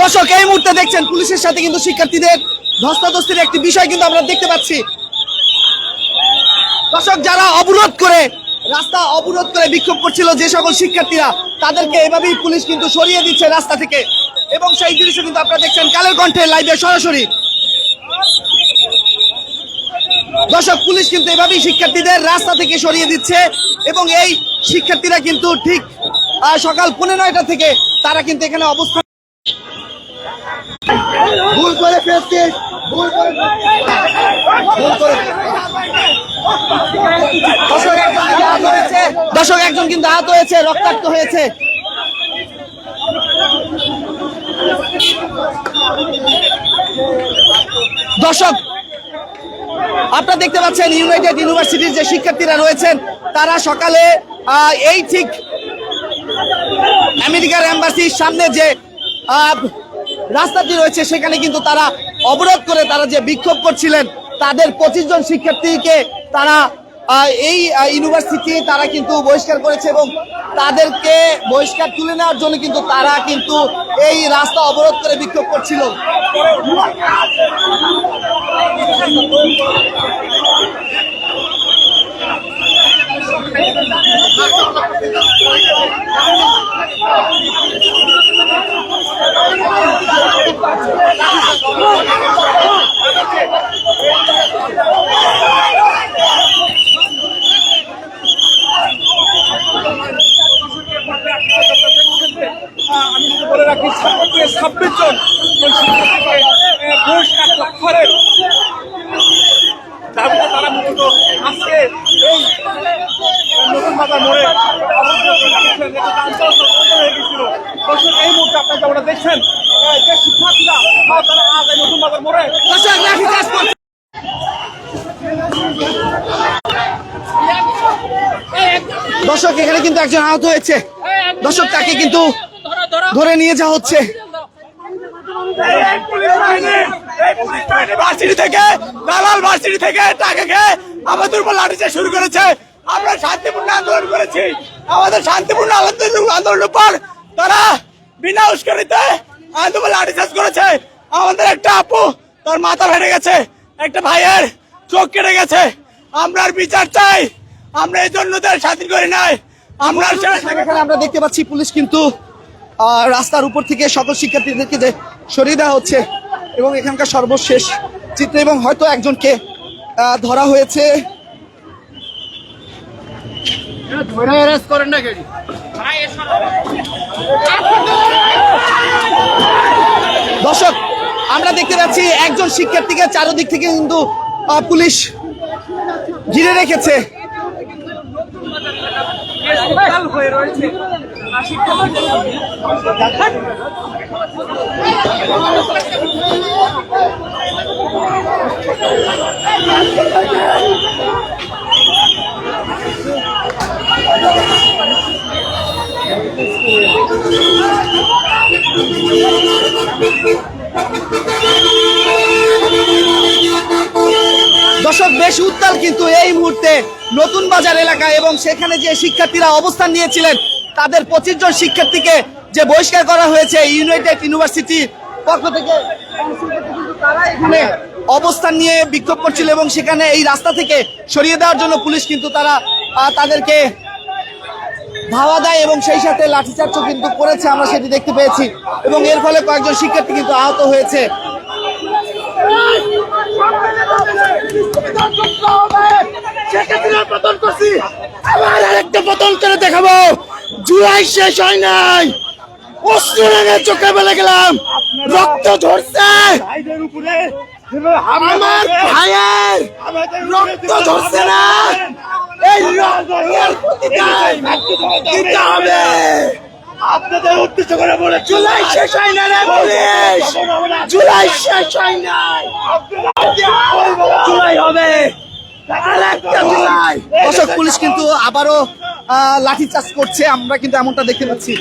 দর্শক, এই মুহূর্তে দেখছেন পুলিশের সাথে কিন্তু শিক্ষার্থীদের ধস্তাধস্তির একটি বিষয় কিন্তু আমরা দেখতে পাচ্ছি। দর্শক, যারা অবরোধ করে, রাস্তা অবরোধ করে বিক্ষোভ করছিল যে সকল শিক্ষার্থীরা, তাদেরকে এভাবেই পুলিশ কিন্তু সরিয়ে দিচ্ছে রাস্তা থেকে। এবং সেই দৃশ্য কিন্তু আপনারা দেখছেন কালের কণ্ঠে লাইভে সরাসরি। দর্শক, পুলিশ কিন্তু এভাবেই শিক্ষার্থীদের রাস্তা থেকে সরিয়ে দিচ্ছে এবং এই শিক্ষার্থীরা কিন্তু ঠিক সকাল পনেরো নয়টা থেকে তারা কিন্তু এখানে অবস্থান ভুল করে ভুল করে ভুল করে দর্শক একজন কিন্তু আহত হয়েছে রক্তাক্ত হয়েছে। দর্শক আপনারা দেখতে পাচ্ছেন ইউনাইটেড ইউনিভার্সিটির যে শিক্ষার্থীরা রয়েছেন তারা সকালে আহ, এই ঠিক আমেরিকার এম্বাসির সামনে যে রাস্তাটি রয়েছে, সেখানে কিন্তু তারা অবরোধ করে তারা যে বিক্ষোভ করছিলেন, তাদের পঁচিশ জন শিক্ষার্থীকে তারা এই ইউনিভার্সিটি তারা কিন্তু বহিষ্কার করেছে এবং তাদেরকে বহিষ্কার তুলে নেওয়ার জন্য কিন্তু তারা কিন্তু এই রাস্তা অবরোধ করে বিক্ষোভ করছিল আমি যদি বলে রাখি ছাব্বিশ ছাব্বিশ জন ওই শিক্ষার্থীকে আহ, ঘুষ এক লক্ষরের দাবিতে তারা মূলত আজকে এই নতুন বাজার মোড়ে অবস্থান করছেন। এটা আন্দোলন সংগঠিত হয়ে গেছিল। দর্শক, এই মুহূর্তে আপনারা যেমনটা দেখছেন আহ, যে শিক্ষার্থীরা আহ, তারা আজ এই নতুন বাজার মোড়ে দর্শক লাঠিচার্জ করছে দর্শক এখানে কিন্তু একজন আহত হয়েছে। দর্শক, তাকে কিন্তু ধরে নিয়ে যাওয়া হচ্ছে। থেকে থেকে আমাদের শুরু করেছে। আমরা শান্তিপূর্ণ আন্দোলন করেছি। আমাদের শান্তিপূর্ণ আন্দোলন আন্দোলনের তারা বিনা করেছে। আমাদের একটা আপু, তার মাথা ফেটে গেছে। একটা ভাইয়ের চোখ কেটে গেছে। আমরা বিচার চাই। আমরা এই জন্য তার স্বাধীন করি নাই। আমরা এখানে আমরা দেখতে পাচ্ছি পুলিশ কিন্তু রাস্তার উপর থেকে সকল শিক্ষার্থীদেরকে যে সরিয়ে দেওয়া হচ্ছে এবং এখানকার সর্বশেষ চিত্র এবং হয়তো একজনকে ধরা হয়েছে। দর্শক আমরা দেখতে পাচ্ছি একজন শিক্ষার্থীকে চারদিক থেকে কিন্তু পুলিশ ঘিরে রেখেছে। হয়ে রয়েছে দর্শক উত্তাল কিন্তু এই মুহূর্তে নতুন বাজার এলাকা এবং সেখানে যে শিক্ষার্থীরা অবস্থান নিয়েছিলেন, তাদের পঁচিশ জন শিক্ষার্থীকে যে বহিষ্কার করা হয়েছে ইউনাইটেড ইউনিভার্সিটির পক্ষ থেকে, তারা এখানে অবস্থান নিয়ে বিক্ষোভ করছিল এবং সেখানে এই রাস্তা থেকে সরিয়ে দেওয়ার জন্য পুলিশ কিন্তু তারা তাদেরকে ধাওয়া দেয় এবং সেই সাথে লাঠিচার্জও কিন্তু করেছে, আমরা সেটি দেখতে পেয়েছি। এবং এর ফলে কয়েকজন শিক্ষার্থী কিন্তু আহত হয়েছে। পতন করছি। আবার আরেকটা পতন করে দেখাবো। জুলাই শেষ হয় নাই। অস্ত্র রেগে চোখে বেলে গেলাম। রক্ত ঝরছে। আমার ভাইয়ের রক্ত ঝরছে না। এই রক্তের প্রতিদান দিতে হবে। আপনাদের উদ্দেশ্য করে বলে জুলাই শেষ হয় না রে পুলিশ! জুলাই শেষ হয় নাই জুলাই হবে। জুলাই। দর্শক পুলিশ কিন্তু আবারও আহ, লাঠিচার্জ করছে। আমরা কিন্তু এমনটা দেখতে পাচ্ছি।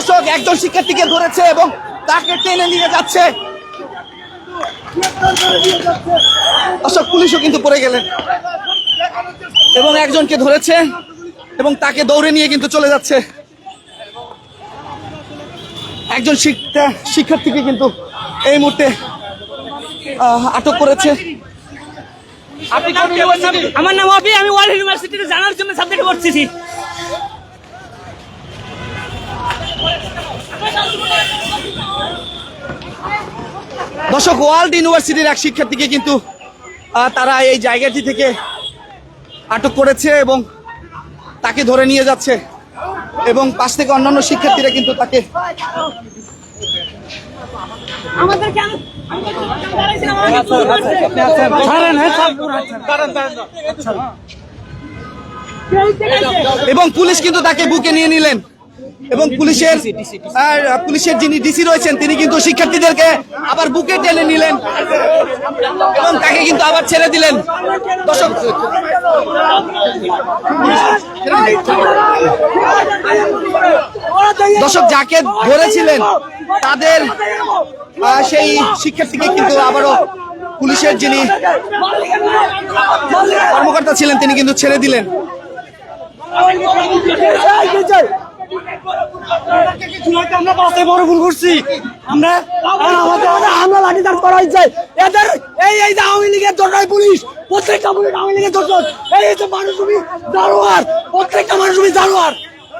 দর্শক একজন শিক্ষার্থীকে ধরেছে এবং তাকে টেনে নিয়ে যাচ্ছে। দর্শক পুলিশও কিন্তু পড়ে গেলেন। এবং একজনকে ধরেছে এবং তাকে দৌড়ে নিয়ে কিন্তু চলে যাচ্ছে। একজন শিক্ষা শিক্ষার্থীকে কিন্তু এই মুহূর্তে আহ, আটক করেছে। আপনি আমার নাম অপি আমি ওয়ার্ল্ড ইউনিভার্সিটিতে জানার জন্য সাবজেক্ট পড়তেছি দর্শক ওয়ার্ল্ড ইউনিভার্সিটির এক শিক্ষার্থীকে কিন্তু তারা এই জায়গাটি থেকে আটক করেছে এবং তাকে ধরে নিয়ে যাচ্ছে। এবং পাশ থেকে অন্যান্য শিক্ষার্থীরা কিন্তু তাকে এবং পুলিশ কিন্তু তাকে বুকে নিয়ে নিলেন। এবং পুলিশের, আর পুলিশের যিনি ডিসি রয়েছেন, তিনি কিন্তু শিক্ষার্থীদেরকে আবার বুকে টেনে নিলেন এবং তাকে কিন্তু আবার ছেড়ে দিলেন। দর্শক দর্শক, যাকে ধরেছিলেন, তাদের সেই শিক্ষার্থীকে কিন্তু আবারও পুলিশের যিনি কর্মকর্তা ছিলেন, তিনি কিন্তু ছেড়ে দিলেন। আমরা বাসে বড় ভুল করছি। আমরা আমাদের হামলা লাঠিচার্জ করা হয়েছে। এদের এই এই যে আওয়ামী লীগের দরকার পুলিশ প্রত্যেকটা পুলিশ আওয়ামী লীগের দরকার এই যে মানুষ তুমি জানোয়ার প্রত্যেকটা মানুষ তুমি জানোয়ার।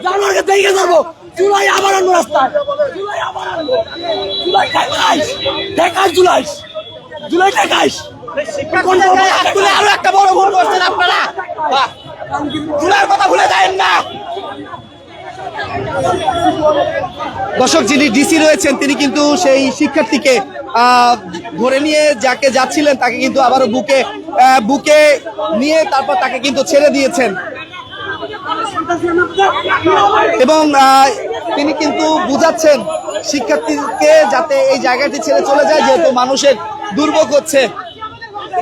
জানোয়ারকে দেখে ধরবো। জুলাই আবার আনব রাস্তায়। জুলাই আবার আনব। জুলাই ঠেকাইস। ঠেকাইস জুলাই জুলাই ঠেকাইস। আরও একটা বড় ভুল করছেন আপনারা চুলার কথা ভুলে যায় না দর্শক, যিনি ডিসি রয়েছেন, তিনি কিন্তু সেই শিক্ষার্থীকে ধরে নিয়ে যাকে যাচ্ছিলেন, তাকে কিন্তু আবারও বুকে বুকে নিয়ে তারপর তাকে কিন্তু ছেড়ে দিয়েছেন। এবং তিনি কিন্তু বুঝাচ্ছেন শিক্ষার্থীকে যাতে এই জায়গাটি ছেড়ে চলে যায়, যেহেতু মানুষের দুর্ভোগ হচ্ছে।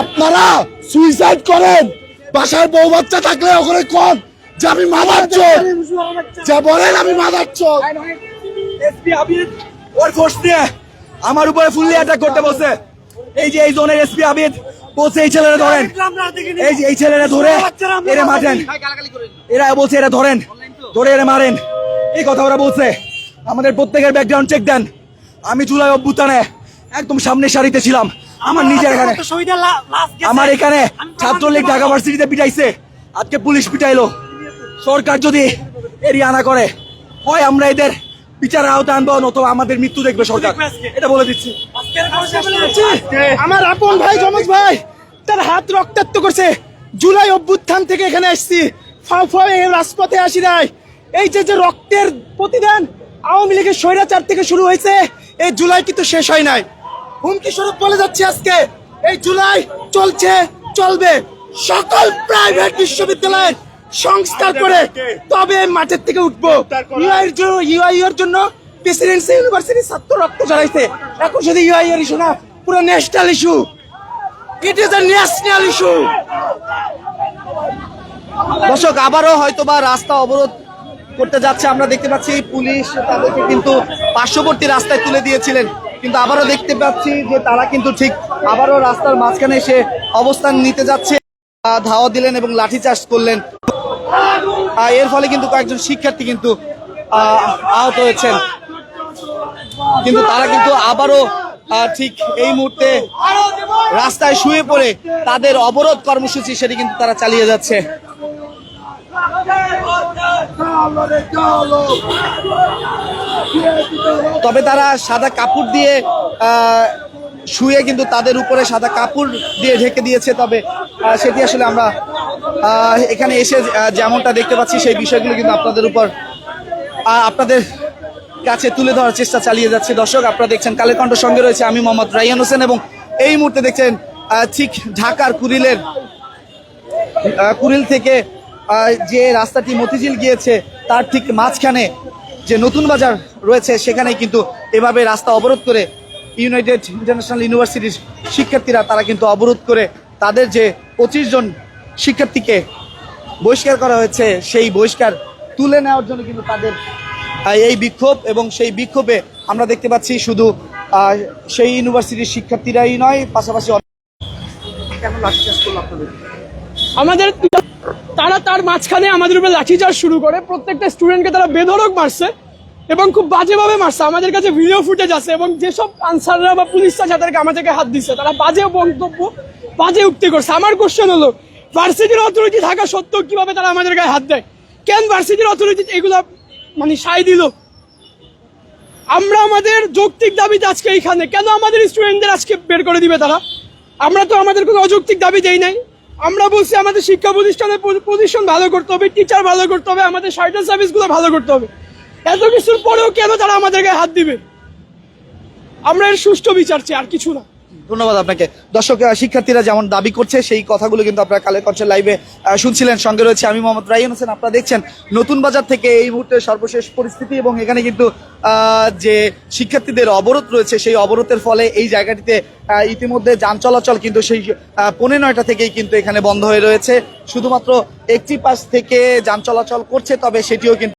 আপনারা সুইসাইড করেন। বাসায় বউ বাচ্চা থাকলে ওখানে কন যে আমি মাদার চোর। যে বলেন আমি মাদার চোর। ওর ফোর্স দিয়ে আমার উপরে ফুললি অ্যাটাক করতে বসে এই যে এই জোনের এসপি আবিদ, বলছে এই ছেলেরা ধরেন। এই যে এই ছেলেরা ধরে, এরা মারেন। এরা বলছে এরা ধরেন, ধরে এরা মারেন। এই কথা ওরা বলছে। আমাদের প্রত্যেকের ব্যাকগ্রাউন্ড চেক দেন। আমি জুলাই অভ্যুত্থানে একদম সামনের সারিতে ছিলাম। আমার নিজের এখানে আমার এখানে ছাত্রলীগ ঢাকা ভার্সিটিতে পিটাইছে। আজকে পুলিশ পিটাইলো। সরকার যদি এরিয়া আনা করে হয় আমরা এদের বিচারের আওতা আনব নতুবা আমাদের মৃত্যু দেখবে সরকার। এটা বলে দিচ্ছি। আমার আপন ভাই যমজ ভাই তার হাত রক্তাক্ত করছে। জুলাই অভ্যুত্থান থেকে এখানে আসছি ফাও ফাও এই রাজপথে আসি নাই। এই যে যে রক্তের প্রতিদান আওয়ামী লীগের স্বৈরাচার থেকে শুরু হয়েছে এই জুলাই কিন্তু শেষ হয় নাই। হুমকি স্বরূপ বলে যাচ্ছে আজকে। এই জুলাই চলছে, চলবে। সকল প্রাইভেট বিশ্ববিদ্যালয় সংস্কার করে তবে মাঠের থেকে উঠবো। ইউআইয়ের জন্য প্রেসিডেন্সি ইউনিভার্সিটি ছাত্র রক্ত জড়াইছে এখন শুধু ইউআইয়ের ইস্যু না, পুরো national issue it is a national issue দর্শক, আবারও হয়তো বা রাস্তা অবরোধ করতে যাচ্ছে। আমরা দেখতে পাচ্ছি পুলিশ তাদেরকে কিন্তু পার্শ্ববর্তী রাস্তায় তুলে দিয়েছিলেন। কিন্তু আবারও দেখতে পাচ্ছি যে তারা কিন্তু ঠিক আবারও রাস্তার মাঝখানে এসে অবস্থান নিতে যাচ্ছে। ধাওয়া দিলেন এবং লাঠি লাঠিচার্জ করলেন। এর ফলে কিন্তু কয়েকজন শিক্ষার্থী কিন্তু আহ, আহত হয়েছেন। কিন্তু তারা কিন্তু আবারও ঠিক এই মুহূর্তে রাস্তায় শুয়ে পড়ে তাদের অবরোধ কর্মসূচি সেটি কিন্তু তারা চালিয়ে যাচ্ছে। তবে তারা সাদা কাপড় দিয়ে শুয়ে কিন্তু তাদের উপরে সাদা কাপড় দিয়ে ঢেকে দিয়েছে। তবে সেটি আসলে আমরা এখানে এসে যেমনটা দেখতে পাচ্ছি, সেই বিষয়গুলো কিন্তু আপনাদের উপর আপনাদের কাছে তুলে ধরার চেষ্টা চালিয়ে যাচ্ছে। দর্শক, আপনারা দেখছেন কালের কণ্ঠ সঙ্গে রয়েছে আমি মোহাম্মদ রাইয়ান হোসেন এবং এই মুহূর্তে দেখছেন ঠিক ঢাকার কুরিলের কুড়িল থেকে যে রাস্তাটি মতিঝিল গিয়েছে, তার ঠিক মাঝখানে যে নতুন বাজার রয়েছে সেখানে কিন্তু এভাবে রাস্তা অবরোধ করে ইউনাইটেড ইন্টারন্যাশনাল ইউনিভার্সিটির শিক্ষার্থীরা, তারা কিন্তু অবরোধ করে তাদের যে পঁচিশ জন শিক্ষার্থীকে বহিষ্কার করা হয়েছে, সেই বহিষ্কার তুলে নেওয়ার জন্য কিন্তু তাদের এই বিক্ষোভ এবং সেই বিক্ষোভে আমরা দেখতে পাচ্ছি শুধু সেই ইউনিভার্সিটির শিক্ষার্থীরাই নয়, পাশাপাশি কেমন আপনাদের? আমাদের তারা তার মাঝখানে আমাদের উপরে লাঠিচার্জ শুরু করে, প্রত্যেকটা স্টুডেন্টকে তারা বেধড়ক মারছে এবং খুব বাজেভাবে মারছে। আমাদের কাছে ভিডিও ফুটেজ আছে এবং যেসব আনসাররা বা পুলিশরা যাদেরকে আমাদেরকে হাত দিচ্ছে তারা বাজে বক্তব্য, বাজে উক্তি করছে। আমার কোশ্চেন হলো ভার্সিটির অথরিটি থাকা সত্ত্বেও কীভাবে তারা আমাদের গায়ে হাত দেয়? কেন ভার্সিটির অথরিটি এগুলো মানে সাই দিল? আমরা আমাদের যৌক্তিক দাবিতে আজকে এইখানে, কেন আমাদের স্টুডেন্টদের আজকে বের করে দিবে তারা? আমরা তো আমাদের কোনো অযৌক্তিক দাবি দেই নাই। আমরা বলছি আমাদের শিক্ষা প্রতিষ্ঠানের পজিশন ভালো করতে হবে টিচার ভালো করতে হবে, আমাদের সাইটাল সার্ভিসগুলো ভালো করতে হবে। এত কিছুর পরেও কেন তারা আমাদেরকে হাত দিবে? আমরা এর সুষ্ঠু বিচার চাই, আর কিছু না। ধন্যবাদ আপনাকে। দর্শক শিক্ষার্থীরা যেমন দাবি করছে, সেই কথাগুলো কিন্তু আপনারা কালের কণ্ঠের লাইভে। শুনছিলেন, সঙ্গে রয়েছে আমি মোহাম্মদ রাইন হোসেন। আপনারা দেখছেন, নতুন বাজার থেকে এই মুহূর্তে সর্বশেষ পরিস্থিতি এবং এখানে কিন্তু যে শিক্ষার্থীদের অবরোধ রয়েছে, সেই অবরোধের ফলে এই জায়গাটিতে ইতিমধ্যে যান চলাচল কিন্তু সেই পৌনে নয়টা থেকেই কিন্তু এখানে বন্ধ হয়ে রয়েছে। শুধুমাত্র একটি পাশ থেকে যান চলাচল করছে, তবে সেটিও কিন্তু